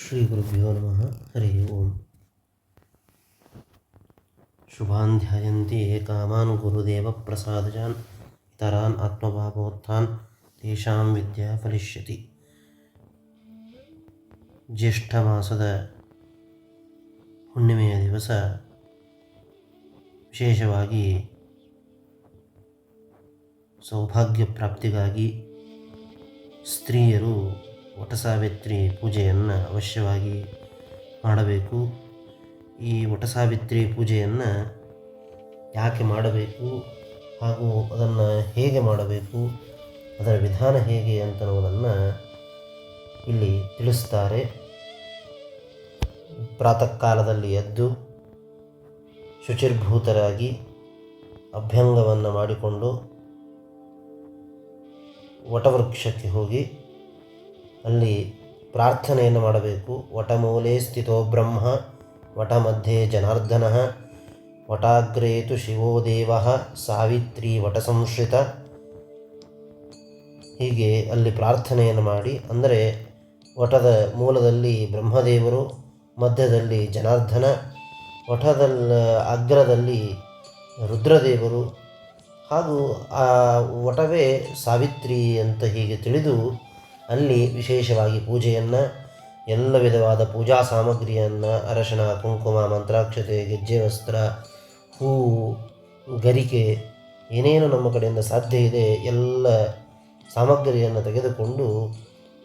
श्रीगुरुभ्यो नमः हरिः ओम् शुभान् ध्यायन्ति ये कामान् गुरुदेवप्रसादजान् इतरान् आत्मभावोत्थान् तेषां ವಿದ್ಯಾ ಫಲಿಷ್ಯತಿ ಜ್ಯೇಷ್ಠ ಮಾಸದ ಹುಣ್ಣಿಮೆಯ ದಿವಸ ವಿಶೇಷವಾಗಿ ಸೌಭಾಗ್ಯ ಪ್ರಾಪ್ತಿಗಾಗಿ ಸ್ತ್ರೀಯರು ವಟಸಾವಿತ್ರಿ ಪೂಜೆಯನ್ನು ಅವಶ್ಯವಾಗಿ ಮಾಡಬೇಕು. ಈ ವಟಸಾವಿತ್ರಿ ಪೂಜೆಯನ್ನು ಯಾಕೆ ಮಾಡಬೇಕು ಹಾಗೂ ಅದನ್ನು ಹೇಗೆ ಮಾಡಬೇಕು, ಅದರ ವಿಧಾನ ಹೇಗೆ ಅಂತನ್ನುವುದನ್ನು ಇಲ್ಲಿ ತಿಳಿಸ್ತಾರೆ. ಪ್ರಾತಃ ಕಾಲದಲ್ಲಿ ಎದ್ದು ಶುಚಿರ್ಭೂತರಾಗಿ ಅಭ್ಯಂಗವನ್ನು ಮಾಡಿಕೊಂಡು ವಟವೃಕ್ಷಕ್ಕೆ ಹೋಗಿ ಅಲ್ಲಿ ಪ್ರಾರ್ಥನೆಯನ್ನು ಮಾಡಬೇಕು. ವಟಮೂಲೆ ಸ್ಥಿತೋ ಬ್ರಹ್ಮ ವಟ ಮಧ್ಯೆ ಜನಾರ್ದನ, ವಟಾಗ್ರೇತು ಶಿವೋ ದೇವ, ಸಾವಿತ್ರಿ ವಟ ಸಂಶ್ರಿತ. ಹೀಗೆ ಅಲ್ಲಿ ಪ್ರಾರ್ಥನೆಯನ್ನು ಮಾಡಿ, ಅಂದರೆ ವಟದ ಮೂಲದಲ್ಲಿ ಬ್ರಹ್ಮದೇವರು, ಮಧ್ಯದಲ್ಲಿ ಜನಾರ್ದನ ವಟದಲ್ಲ ಅಗ್ರದಲ್ಲಿ ರುದ್ರದೇವರು, ಹಾಗೂ ಆ ವಟವೇ ಸಾವಿತ್ರಿ ಅಂತ ಹೀಗೆ ತಿಳಿದು ಅಲ್ಲಿ ವಿಶೇಷವಾಗಿ ಪೂಜೆಯನ್ನು, ಎಲ್ಲ ವಿಧವಾದ ಪೂಜಾ ಸಾಮಗ್ರಿಯನ್ನು, ಅರಶಿನ, ಕುಂಕುಮ, ಮಂತ್ರಾಕ್ಷತೆ, ಗೆಜ್ಜೆ ವಸ್ತ್ರ ಹೂವು ಗರಿಕೆ, ಏನೇನು ನಮ್ಮ ಕಡೆಯಿಂದ ಸಾಧ್ಯ ಇದೆ, ಎಲ್ಲ ಸಾಮಗ್ರಿಯನ್ನು ತೆಗೆದುಕೊಂಡು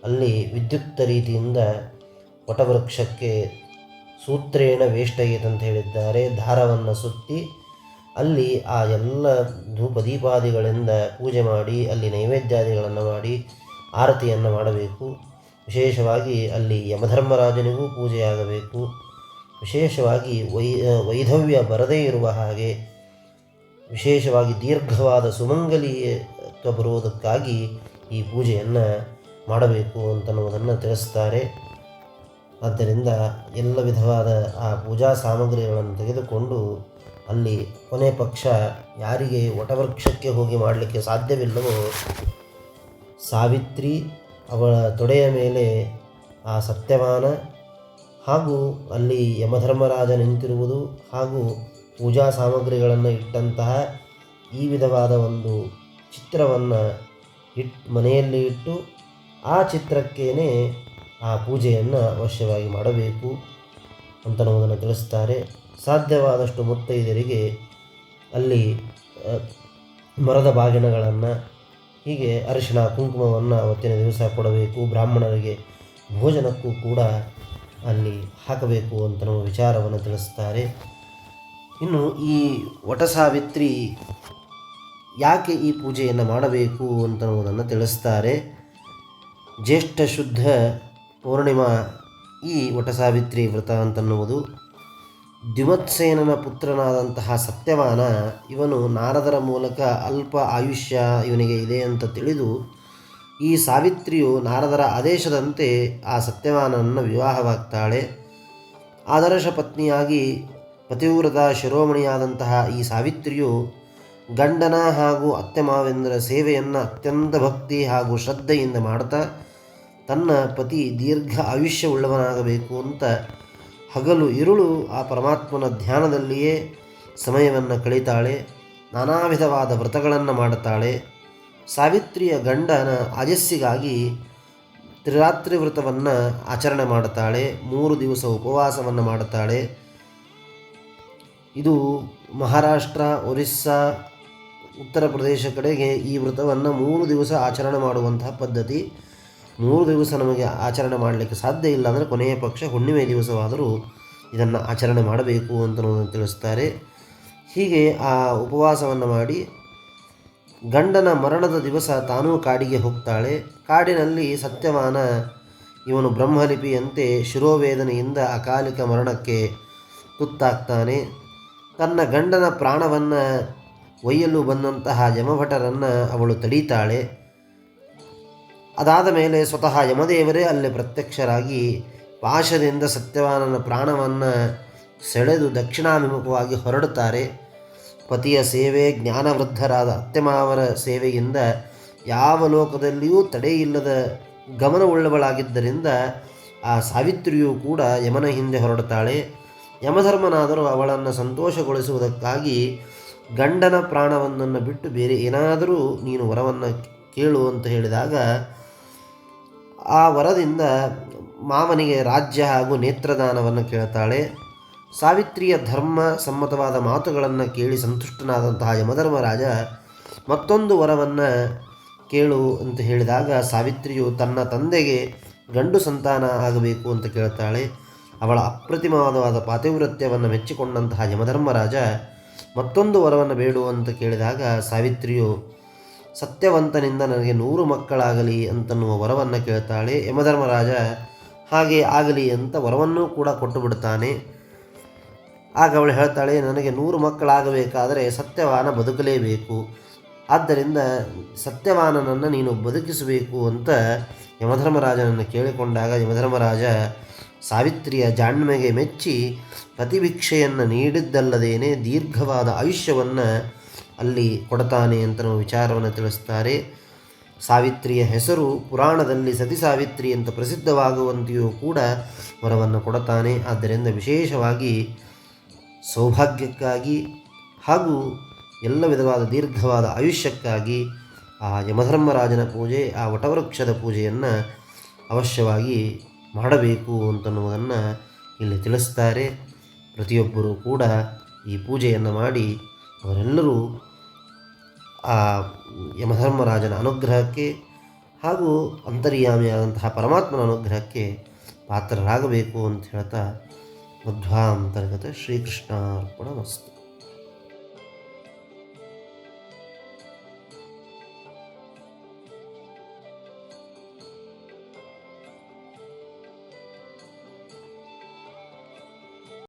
ಅಲ್ಲಿ ವಿದ್ಯುಕ್ತ ರೀತಿಯಿಂದ ವಟವೃಕ್ಷಕ್ಕೆ ಸೂತ್ರೇಣ ವೇಷ್ಟಯೇತ್ ಅಂತ ಹೇಳಿದ್ದಾರೆ. ದಾರವನ್ನು ಸುತ್ತಿ ಅಲ್ಲಿ ಆ ಎಲ್ಲ ಧೂಪ ದೀಪಾದಿಗಳಿಂದ ಪೂಜೆ ಮಾಡಿ, ಅಲ್ಲಿ ನೈವೇದ್ಯಾದಿಗಳನ್ನು ಮಾಡಿ ಆರತಿಯನ್ನು ಮಾಡಬೇಕು. ವಿಶೇಷವಾಗಿ ಅಲ್ಲಿ ಯಮಧರ್ಮರಾಜನಿಗೂ ಪೂಜೆಯಾಗಬೇಕು. ವಿಶೇಷವಾಗಿ ವೈ ವೈಧವ್ಯ ಬರದೇ ಇರುವ ಹಾಗೆ, ವಿಶೇಷವಾಗಿ ದೀರ್ಘವಾದ ಸುಮಂಗಲೀಯತ್ವ ಬರುವುದಕ್ಕಾಗಿ ಈ ಪೂಜೆಯನ್ನು ಮಾಡಬೇಕು ಅಂತನ್ನುವುದನ್ನು ತಿಳಿಸ್ತಾರೆ. ಆದ್ದರಿಂದ ಎಲ್ಲ ವಿಧವಾದ ಆ ಪೂಜಾ ಸಾಮಗ್ರಿಗಳನ್ನು ತೆಗೆದುಕೊಂಡು ಅಲ್ಲಿ ಕೊನೆ ಪಕ್ಷ ಯಾರಿಗೆ ವಟವೃಕ್ಷಕ್ಕೆ ಹೋಗಿ ಮಾಡಲಿಕ್ಕೆ ಸಾಧ್ಯವಿಲ್ಲವೋ ಸಾವಿತ್ರಿ ಅವಳ ತೊಡೆಯ ಮೇಲೆ ಆ ಸತ್ಯವಾನ ಹಾಗೂ ಅಲ್ಲಿ ಯಮಧರ್ಮರಾಜ ನಿಂತಿರುವುದು ಹಾಗೂ ಪೂಜಾ ಸಾಮಗ್ರಿಗಳನ್ನು ಇಟ್ಟಂತಹ ಈ ವಿಧವಾದ ಒಂದು ಚಿತ್ರವನ್ನು ಇಟ್ ಮನೆಯಲ್ಲಿ ಇಟ್ಟು ಆ ಚಿತ್ರಕ್ಕೇ ಆ ಪೂಜೆಯನ್ನು ಅವಶ್ಯವಾಗಿ ಮಾಡಬೇಕು ಅಂತನ್ನುವುದನ್ನು ತಿಳಿಸ್ತಾರೆ. ಸಾಧ್ಯವಾದಷ್ಟು ಮುತ್ತೈದರಿಗೆ ಅಲ್ಲಿ ಮರದ ಬಾಗಿಣಗಳನ್ನು ಹೀಗೆ ಅರಿಶಿಣ ಕುಂಕುಮವನ್ನು ಅವತ್ತಿನ ದಿವಸ ಕೊಡಬೇಕು. ಬ್ರಾಹ್ಮಣರಿಗೆ ಭೋಜನಕ್ಕೂ ಕೂಡ ಅಲ್ಲಿ ಹಾಕಬೇಕು ಅಂತ ನಮ್ಮ ವಿಚಾರವನ್ನು ತಿಳಿಸ್ತಾರೆ. ಇನ್ನು ಈ ವಟಸಾವಿತ್ರಿ ಯಾಕೆ ಈ ಪೂಜೆಯನ್ನು ಮಾಡಬೇಕು ಅಂತನ್ನುವುದನ್ನು ತಿಳಿಸ್ತಾರೆ. ಜ್ಯೇಷ್ಠ ಶುದ್ಧ ಪೂರ್ಣಿಮಾ ಈ ವಟಸಾವಿತ್ರಿ ವ್ರತ ಅಂತನ್ನುವುದು ದ್ಯುಮತ್ಸೇನನ ಪುತ್ರನಾದಂತಹ ಸತ್ಯವಾನ, ಇವನು ನಾರದರ ಮೂಲಕ ಅಲ್ಪ ಆಯುಷ್ಯ ಇವನಿಗೆ ಇದೆ ಅಂತ ತಿಳಿದು, ಈ ಸಾವಿತ್ರಿಯು ನಾರದರ ಆದೇಶದಂತೆ ಆ ಸತ್ಯವಾನನನ್ನು ವಿವಾಹವಾಗ್ತಾಳೆ. ಆದರ್ಶ ಪತ್ನಿಯಾಗಿ ಪತಿವ್ರತ ಶಿರೋಮಣಿಯಾದಂತಹ ಈ ಸಾವಿತ್ರಿಯು ಗಂಡನ ಹಾಗೂ ಅತ್ತೆ ಸೇವೆಯನ್ನು ಅತ್ಯಂತ ಭಕ್ತಿ ಹಾಗೂ ಶ್ರದ್ಧೆಯಿಂದ ಮಾಡ್ತಾ, ತನ್ನ ಪತಿ ದೀರ್ಘ ಆಯುಷ್ಯವುಳ್ಳವನಾಗಬೇಕು ಅಂತ ಹಗಲು ಇರುಳು ಆ ಪರಮಾತ್ಮನ ಧ್ಯಾನದಲ್ಲಿಯೇ ಸಮಯವನ್ನು ಕಳೀತಾಳೆ ನಾನಾ ವಿಧವಾದ ವ್ರತಗಳನ್ನು ಮಾಡುತ್ತಾಳೆ. ಸಾವಿತ್ರಿಯ ಗಂಡನ ಆಯಸ್ಸಿಗಾಗಿ ತ್ರಿರಾತ್ರಿ ವ್ರತವನ್ನು ಆಚರಣೆ ಮಾಡುತ್ತಾಳೆ, ಮೂರು ದಿವಸ ಉಪವಾಸವನ್ನು ಮಾಡುತ್ತಾಳೆ. ಇದು ಮಹಾರಾಷ್ಟ್ರ, ಒರಿಸ್ಸಾ, ಉತ್ತರ ಪ್ರದೇಶ ಕಡೆಗೆ ಈ ವ್ರತವನ್ನು ಮೂರು ದಿವಸ ಆಚರಣೆ ಮಾಡುವಂತಹ ಪದ್ಧತಿ. ಮೂರು ದಿವಸ ನಮಗೆ ಆಚರಣೆ ಮಾಡಲಿಕ್ಕೆ ಸಾಧ್ಯ ಇಲ್ಲ ಅಂದರೆ ಕೊನೆಯ ಪಕ್ಷ ಹುಣ್ಣಿಮೆ ದಿವಸವಾದರೂ ಇದನ್ನು ಆಚರಣೆ ಮಾಡಬೇಕು ಅಂತ ತಿಳಿಸ್ತಾರೆ. ಹೀಗೆ ಆ ಉಪವಾಸವನ್ನು ಮಾಡಿ ಗಂಡನ ಮರಣದ ದಿವಸ ತಾನೂ ಕಾಡಿಗೆ ಹೋಗ್ತಾಳೆ. ಕಾಡಿನಲ್ಲಿ ಸತ್ಯವಾನ ಇವನು ಬ್ರಹ್ಮಲಿಪಿಯಂತೆ ಶಿರೋವೇದನೆಯಿಂದ ಅಕಾಲಿಕ ಮರಣಕ್ಕೆ ತುತ್ತಾಗ್ತಾನೆ. ತನ್ನ ಗಂಡನ ಪ್ರಾಣವನ್ನು ಒಯ್ಯಲು ಬಂದಂತಹ ಯಮಭಟರನ್ನು ಅವಳು ತಡೀತಾಳೆ. ಅದಾದ ಮೇಲೆ ಸ್ವತಃ ಯಮದೇವರೇ ಅಲ್ಲಿ ಪ್ರತ್ಯಕ್ಷರಾಗಿ ಪಾಶದಿಂದ ಸತ್ಯವಾನನ ಪ್ರಾಣವನ್ನು ಸೆಳೆದು ದಕ್ಷಿಣಾಭಿಮುಖವಾಗಿ ಹೊರಡುತ್ತಾರೆ. ಪತಿಯ ಸೇವೆ ಜ್ಞಾನವೃದ್ಧರಾದ ಅತ್ಯಮಾವರ ಸೇವೆಯಿಂದ ಯಾವ ಲೋಕದಲ್ಲಿಯೂ ತಡೆಯಿಲ್ಲದ ಗಮನವುಳ್ಳವಳಾಗಿದ್ದರಿಂದ ಆ ಸಾವಿತ್ರಿಯು ಕೂಡ ಯಮನ ಹಿಂದೆ ಹೊರಡುತ್ತಾಳೆ. ಯಮಧರ್ಮನಾದರೂ ಅವಳನ್ನು ಸಂತೋಷಗೊಳಿಸುವುದಕ್ಕಾಗಿ ಗಂಡನ ಪ್ರಾಣವನ್ನನ್ನು ಬಿಟ್ಟು ಬೇರೆ ಏನಾದರೂ ನೀನು ವರವನ್ನು ಕೇಳು ಅಂತ ಹೇಳಿದಾಗ ಆ ವರದಿಂದ ಮಾವನಿಗೆ ರಾಜ್ಯ ಹಾಗೂ ನೇತ್ರದಾನವನ್ನು ಕೇಳ್ತಾಳೆ. ಸಾವಿತ್ರಿಯ ಧರ್ಮ ಸಮ್ಮತವಾದ ಮಾತುಗಳನ್ನು ಕೇಳಿ ಸಂತುಷ್ಟನಾದಂತಹ ಯಮಧರ್ಮರಾಜ ಮತ್ತೊಂದು ವರವನ್ನು ಕೇಳು ಅಂತ ಹೇಳಿದಾಗ ಸಾವಿತ್ರಿಯು ತನ್ನ ತಂದೆಗೆ ಗಂಡು ಸಂತಾನ ಆಗಬೇಕು ಅಂತ ಕೇಳ್ತಾಳೆ. ಅವಳ ಅಪ್ರತಿಮವಾದವಾದ ಪಾತಿವೃತ್ಯವನ್ನು ಮೆಚ್ಚಿಕೊಂಡಂತಹ ಯಮಧರ್ಮರಾಜ ಮತ್ತೊಂದು ವರವನ್ನು ಬೇಡು ಅಂತ ಕೇಳಿದಾಗ ಸಾವಿತ್ರಿಯು ಸತ್ಯವಂತನಿಂದ ನನಗೆ ನೂರು ಮಕ್ಕಳಾಗಲಿ ಅಂತನ್ನುವ ವರವನ್ನು ಕೇಳ್ತಾಳೆ ಯಮಧರ್ಮರಾಜ. ಹಾಗೆ ಆಗಲಿ ಅಂತ ವರವನ್ನೂ ಕೂಡ ಕೊಟ್ಟು ಬಿಡ್ತಾನೆ. ಆಗ ಅವಳು ಹೇಳ್ತಾಳೆ, ನನಗೆ ನೂರು ಮಕ್ಕಳಾಗಬೇಕಾದರೆ ಸತ್ಯವಾನ ಬದುಕಲೇಬೇಕು. ಆದ್ದರಿಂದ ಸತ್ಯವಾನನನ್ನು ನೀನು ಬದುಕಿಸಬೇಕು ಅಂತ ಯಮಧರ್ಮರಾಜನನ್ನು ಕೇಳಿಕೊಂಡಾಗ ಯಮಧರ್ಮರಾಜ ಸಾವಿತ್ರಿಯ ಜಾಣ್ಮೆಗೆ ಮೆಚ್ಚಿ ಪ್ರತಿಭಿಕ್ಷೆಯನ್ನು ನೀಡಿದ್ದಲ್ಲದೇನೆ ದೀರ್ಘವಾದ ಆಯುಷ್ಯವನ್ನು ಅಲ್ಲಿ ಕೊಡ್ತಾನೆ ಅಂತ ನಾವು ವಿಚಾರವನ್ನು ತಿಳಿಸ್ತಾರೆ. ಸಾವಿತ್ರಿಯ ಹೆಸರು ಪುರಾಣದಲ್ಲಿ ಸತಿ ಸಾವಿತ್ರಿ ಅಂತ ಪ್ರಸಿದ್ಧವಾಗುವಂತೆಯೂ ಕೂಡ ವರವನ್ನು ಕೊಡುತ್ತಾನೆ ಆದ್ದರಿಂದ ವಿಶೇಷವಾಗಿ ಸೌಭಾಗ್ಯಕ್ಕಾಗಿ ಹಾಗೂ ಎಲ್ಲ ವಿಧವಾದ ದೀರ್ಘವಾದ ಆಯುಷ್ಯಕ್ಕಾಗಿ ಆ ಯಮಧರ್ಮರಾಜನ ಪೂಜೆ, ಆ ವಟವೃಕ್ಷದ ಪೂಜೆಯನ್ನು ಅವಶ್ಯವಾಗಿ ಮಾಡಬೇಕು ಅಂತನ್ನುವುದನ್ನು ಇಲ್ಲಿ ತಿಳಿಸ್ತಾರೆ. ಪ್ರತಿಯೊಬ್ಬರೂ ಕೂಡ ಈ ಪೂಜೆಯನ್ನು ಮಾಡಿ ಅವರೆಲ್ಲರೂ ಆ ಯಮಧರ್ಮರಾಜನ ಅನುಗ್ರಹಕ್ಕೆ ಹಾಗೂ ಅಂತರ್ಯಾಮಿಯಾದಂತಹ ಪರಮಾತ್ಮನ ಅನುಗ್ರಹಕ್ಕೆ ಪಾತ್ರರಾಗಬೇಕು ಅಂತ ಹೇಳ್ತಾ ಮಧ್ವಾಂತರ್ಗತ ಶ್ರೀಕೃಷ್ಣಾರ್ಪಣ ವಸ್ತು